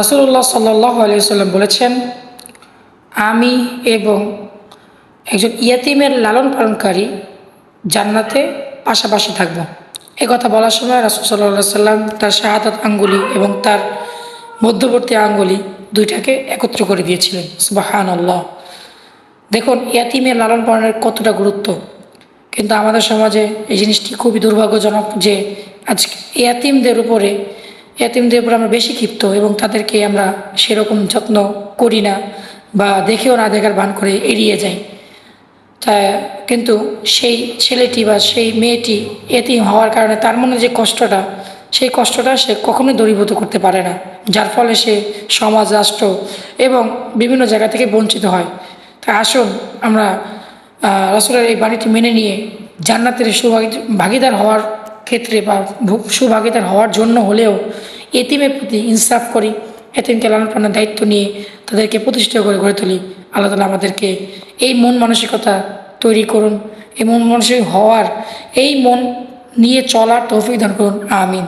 রাসুল্লাহ সাল্লাহ আলিয়াল্লাম বলেছেন, আমি এবং একজন ইয়াতিমের লালন পালনকারী জান্নাতে পাশাপাশি থাকব। এ কথা বলার সময় রাসুল সাল্লাহ সাল্লাম তার শাহাদাত আঙ্গুলি এবং তার মধ্যবর্তী আঙ্গুলি দুইটাকে একত্র করে দিয়েছিলেন। সুবাহান আল্লাহ দেখুন, ইয়াতিমের লালন পালনের কতটা গুরুত্ব, কিন্তু আমাদের সমাজে এই জিনিসটি খুবই দুর্ভাগ্যজনক যে আজকে ইয়াতিমদের উপরে ইয়াতিমদের উপরে আমরা বেশি ক্ষিপ্ত এবং তাদেরকে আমরা সেরকম যত্ন করি না বা দেখেও না দেখার ভান করে এড়িয়ে যাই। তা কিন্তু সেই ছেলেটি বা সেই মেয়েটি এতিম হওয়ার কারণে তার মনে যে কষ্টটা, সেই কষ্টটা সে কখনোই দূরীভূত করতে পারে না, যার ফলে সে সমাজ, রাষ্ট্র এবং বিভিন্ন জায়গা থেকে বঞ্চিত হয়। তাই আসুন আমরা রাসুলের এই বাড়িটি মেনে নিয়ে জান্নাতের সুভাগী, ভাগিদার হওয়ার ক্ষেত্রে বা সুভাগিদার হওয়ার জন্য হলেও এতিমের প্রতি ইনসাফ করি, এতিমকে লালন পালনের দায়িত্ব নিয়ে তাদেরকে প্রতিষ্ঠিত করে গড়ে তুলি। আল্লাহ তালা আমাদেরকে এই মন মানসিকতা তৈরি করুন, এই মন মানসিক হওয়ার এই মন নিয়ে চলার তৌফিক দান করুন। আমিন।